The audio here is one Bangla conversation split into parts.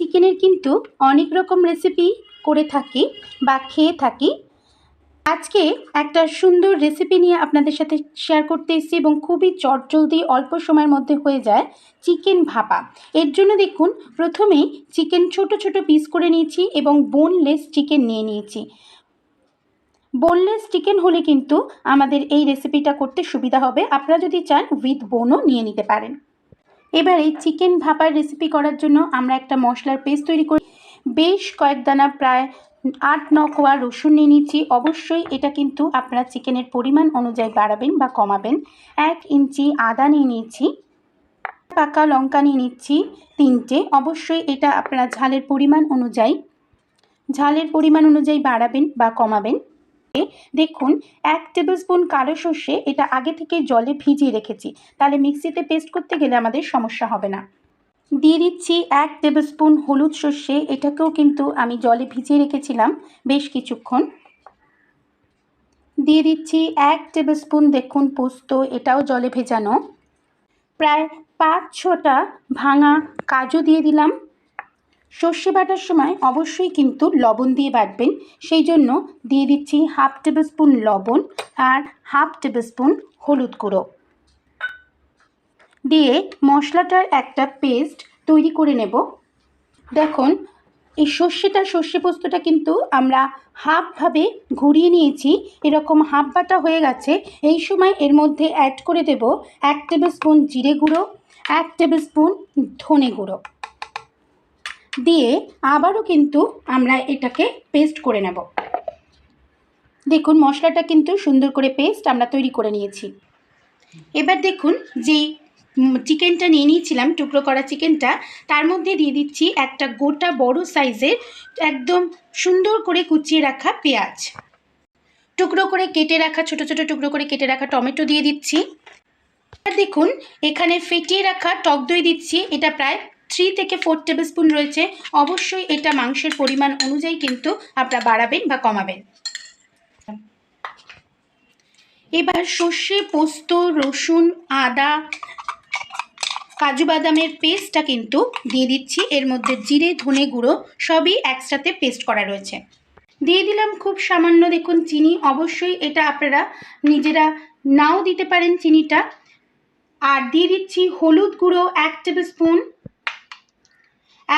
চিকেনের কিন্তু অনেক রকম রেসিপি করে থাকি বা খেয়ে থাকি। আজকে একটা সুন্দর রেসিপি নিয়ে আপনাদের সাথে শেয়ার করতে এসেছি এবং খুবই চটজলদি অল্প সময়ের মধ্যে হয়ে যায় চিকেন ভাপা। এর জন্য দেখুন, প্রথমেই চিকেন ছোট ছোট পিস করে নিয়েছি এবং বোনলেস চিকেন নিয়ে নিয়েছি। বোনলেস চিকেন হলে কিন্তু আমাদের এই রেসিপিটা করতে সুবিধা হবে। আপনারা যদি চান উইথ বোনও নিয়ে নিতে পারেন। এবারে চিকেন ভাপার রেসিপি করার জন্য আমরা একটা মশলার পেস্ট তৈরি করি। বেশ কয়েক দানা প্রায় আট, ন কোয়া রসুন নিয়ে নিচ্ছি। অবশ্যই এটা কিন্তু আপনারা চিকেনের পরিমাণ অনুযায়ী বাড়াবেন বা কমাবেন। এক ইঞ্চি আদা নিয়ে নিয়েছি পাকা লঙ্কা নিয়ে নিচ্ছি তিনটে। অবশ্যই এটা আপনারা ঝালের পরিমাণ অনুযায়ী, ঝালের পরিমাণ অনুযায়ী বাড়াবেন বা কমাবেন। দেখুন, এক টেবিল স্পুন কালো সর্ষে এটা আগে থেকে জলে ভিজিয়ে রেখেছি। তাহলে মিক্সিতে পেস্ট করতে গেলে আমাদের সমস্যা হবে না। দিয়ে দিচ্ছি এক টেবিল স্পুন হলুদ সর্ষে, এটাকেও কিন্তু আমি জলে ভিজিয়ে রেখেছিলাম বেশ কিছুক্ষণ। দিয়ে দিচ্ছি এক টেবিল স্পুন দেখুন পোস্ত, এটাও জলে ভেজানো। প্রায় পাঁচ ছটা ভাঙা কাজু দিয়ে দিলাম। সর্ষে বাটার সময় অবশ্যই কিন্তু লবণ দিয়ে বাটবেন। সেই জন্য দিয়ে দিচ্ছি হাফ টেবিল স্পুন লবণ আর হাফ টেবিল স্পুন হলুদ গুঁড়ো। দিয়ে মশলাটার একটা পেস্ট তৈরি করে নেব। দেখুন, এই সর্ষেটা, সর্ষে পোস্তটা কিন্তু আমরা হাফভাবে ঘুরিয়ে নিয়েছি। এরকম হাফ বাটা হয়ে গেছে। এই সময় এর মধ্যে অ্যাড করে দেব এক টেবিল স্পুন জিরে গুঁড়ো, এক টেবিল স্পুন ধনে গুঁড়ো। দিয়ে আবারও কিন্তু আমরা এটাকে পেস্ট করে নেব। দেখুন, মশলাটা কিন্তু সুন্দর করে পেস্ট আমরা তৈরি করে নিয়েছি। এবার দেখুন, যেই চিকেনটা নিয়ে নিয়েছিলাম, টুকরো করা চিকেনটা তার মধ্যে দিয়ে দিচ্ছি একটা গোটা বড় সাইজের একদম সুন্দর করে কুচিয়ে রাখা পেঁয়াজ। টুকরো করে কেটে রাখা, ছোট ছোট টুকরো করে কেটে রাখা টমেটো দিয়ে দিচ্ছি। দেখুন, এখানে ফেটিয়ে রাখা টক দই দিচ্ছি, এটা প্রায় থ্রি থেকে ফোর টেবিল স্পুন রয়েছে। অবশ্যই এটা মাংসের পরিমাণ অনুযায়ী কিন্তু আপনারা বাড়াবেন বা কমাবেন। এবার সর্ষে, পোস্ত, রসুন, আদা, কাজু বাদামের পেস্টটা কিন্তু দিয়ে দিচ্ছি। এর মধ্যে জিরে, ধনে গুঁড়ো সবই একসাথে পেস্ট করা রয়েছে। দিয়ে দিলাম খুব সামান্য দেখুন চিনি। অবশ্যই এটা আপনারা নিজেরা নাও দিতে পারেন চিনিটা। আর দিয়ে দিচ্ছি হলুদ গুঁড়ো এক টেবিল স্পুন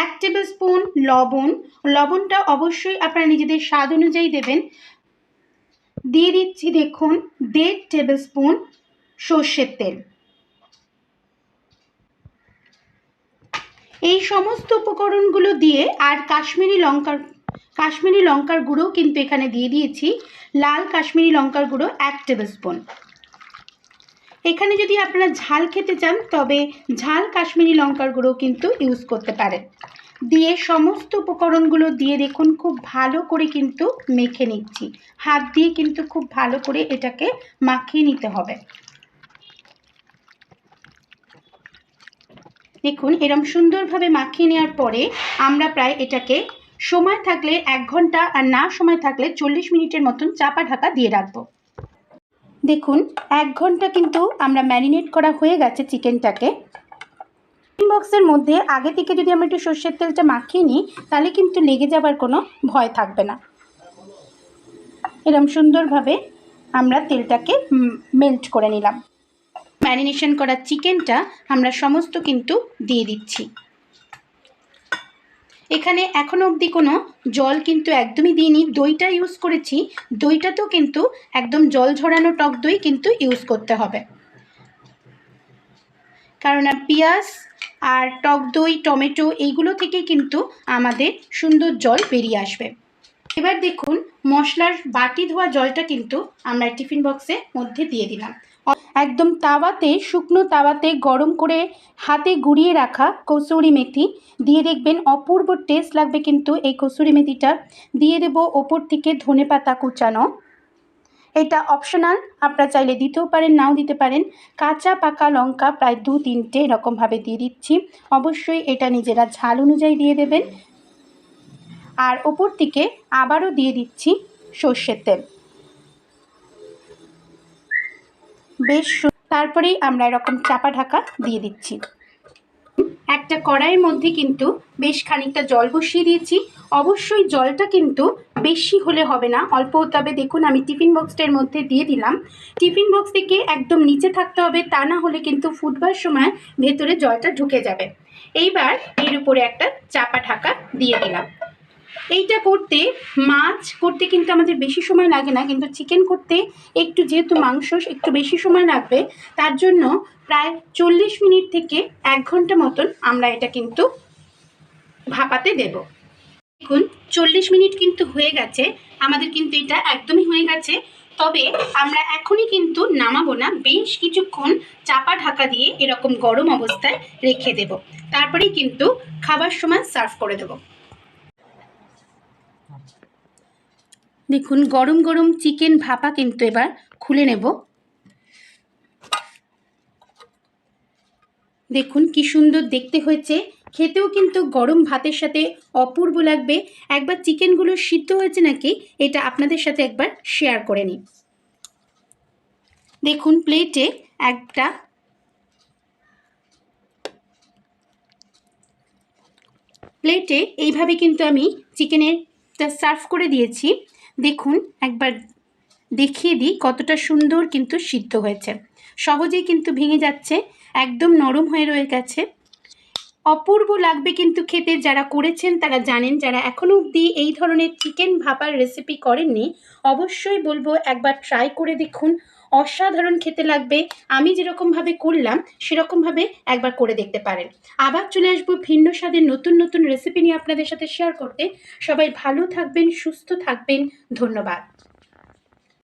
এক টেবিল স্পুন লবণ। লবণটা অবশ্যই আপনারা নিজেদের স্বাদ অনুযায়ী দেবেন। দিয়ে দিচ্ছি দেখুন, দেড় টেবিল স্পুন সর্ষের তেল। এই সমস্ত উপকরণগুলো দিয়ে আর কাশ্মীরি লঙ্কার কাশ্মীরি লঙ্কার গুঁড়ো কিন্তু এখানে দিয়ে দিয়েছি। লাল কাশ্মীরি লঙ্কার গুঁড়ো এক টেবিল স্পুন এখানে যদি আপনারা ঝাল খেতে চান, তবে ঝাল কাশ্মীরি লঙ্কার গুঁড়ো কিন্তু ইউজ করতে পারেন। দিয়ে সমস্ত উপকরণগুলো দিয়ে দেখুন, খুব ভালো করে কিন্তু মেখে নিচ্ছি। হাত দিয়ে কিন্তু খুব ভালো করে এটাকে মাখিয়ে নিতে হবে। দেখুন, এরম সুন্দরভাবে মাখিয়ে নেওয়ার পরে আমরা প্রায় এটাকে সময় থাকলে এক ঘণ্টা আর না সময় থাকলে চল্লিশ মিনিটের মতন চাপা ঢাকা দিয়ে রাখব। দেখুন, এক ঘণ্টা কিন্তু আমরা ম্যারিনেট করা হয়ে গেছে চিকেনটাকে। টিফিন বক্সের মধ্যে আগে থেকে যদি আমরা একটু সর্ষের তেলটা মাখিয়ে নিই, তাহলে কিন্তু লেগে যাবার কোনো ভয় থাকবে না। এরম সুন্দরভাবে আমরা তেলটাকে মেল্ট করে নিলাম। ম্যারিনেশন করা চিকেনটা আমরা সমস্ত কিন্তু দিয়ে দিচ্ছি। এখানে এখনও অবধি কোনো জল কিন্তু একদমই দিইনি। দইটা ইউজ করেছি। দইটাতেও কিন্তু একদম জল ঝরানো টক দই কিন্তু ইউজ করতে হবে। কারণ পেঁয়াজ আর টক দই, টমেটো এইগুলো থেকে কিন্তু আমাদের সুন্দর জল বেরিয়ে আসবে। এবার দেখুন মশলার বাটি ধোয়া জলটা কিন্তু আমরা টিফিন বক্সের মধ্যে দিয়ে দিলাম। একদম তাওয়াতে, শুকনো তাওয়াতে গরম করে হাতে গুঁড়িয়ে রাখা কসুরি মেথি। দিয়ে দেখবেন অপূর্ব টেস্ট লাগবে কিন্তু এই কসুরি মেথিটা। দিয়ে দেবো ওপর থেকে ধনে পাতা কুচানো। এটা অপশনাল আপনারা চাইলে দিতেও পারেন, নাও দিতে পারেন। কাঁচা, পাকা লঙ্কা প্রায় দু তিনটে এরকমভাবে দিয়ে দিচ্ছি। অবশ্যই এটা নিজেরা ঝাল অনুযায়ী দিয়ে দেবেন। আর ওপর থেকে আবারও দিয়ে দিচ্ছি সর্ষের তেল। বেশ তারপরেই আমরা এরকম চাপা ঢাকা দিয়ে দিচ্ছি। একটা কড়াইয়ের মধ্যে কিন্তু বেশ খানিকটা জল বসিয়ে দিয়েছি। অবশ্যই জলটা কিন্তু বেশি হলে হবে না, অল্প হতে হবে। দেখুন, আমি টিফিন বক্সটার মধ্যে দিয়ে দিলাম। টিফিন বক্স থেকে একদম নিচে থাকতে হবে, তা না হলে কিন্তু ফুটবার সময় ভেতরে জলটা ঢুকে যাবে। এইবার এর উপরে একটা চাপা ঢাকা দিয়ে দিলাম। এইটা করতে, মাছ করতে কিন্তু আমাদের বেশি সময় লাগে না, কিন্তু চিকেন করতে একটু যেহেতু মাংস, একটু বেশি সময় লাগবে, তার জন্য প্রায় চল্লিশ মিনিট থেকে এক ঘণ্টা মতন আমরা এটা কিন্তু ভাপাতে দেব। দেখুন, চল্লিশ মিনিট কিন্তু হয়ে গেছে, আমাদের কিন্তু এটা একদমই হয়ে গেছে, তবে আমরা এখনই কিন্তু নামাবো না, বেশ কিছুক্ষণ চাপা ঢাকা দিয়ে এরকম গরম অবস্থায় রেখে দেব। তারপরেই কিন্তু খাবার সময় সার্ভ করে দেবো। দেখুন, গরম গরম চিকেন ভাপা কিন্তু এবার খুলে নেব। দেখুন, কি সুন্দর দেখতে হয়েছে। খেতেও কিন্তু গরম ভাতের সাথে অপূর্ব লাগবে। একবার চিকেনগুলো সিদ্ধ হয়েছে নাকি, এটা আপনাদের সাথে একবার শেয়ার করে নিই। দেখুন প্লেটে একটা প্লেটে এইভাবে কিন্তু আমি চিকেনেরটা সার্ভ করে দিয়েছি। দেখুন, একবার দেখিয়ে দিই কতটা সুন্দর কিন্তু সিদ্ধ হয়েছে। সহজেই কিন্তু ভেঙে যাচ্ছে, একদম নরম হয়ে রয়ে গেছে। অপূর্ব লাগবে কিন্তু খেতে, যারা করেছেন তারা জানেন, যারা এখনও অবধি এই ধরনের চিকেন ভাপার রেসিপি করেননি, অবশ্যই বলব একবার ট্রাই করে দেখুন। অসাধারণ খেতে লাগবে। আমি যেরকমভাবে করলাম সেরকমভাবে একবার করে দেখতে পারেন। আবার চলে আসব ভিন্ন স্বাদের নতুন নতুন রেসিপি নিয়ে আপনাদের সাথে শেয়ার করতে। সবাই ভালো থাকবেন, সুস্থ থাকবেন। ধন্যবাদ।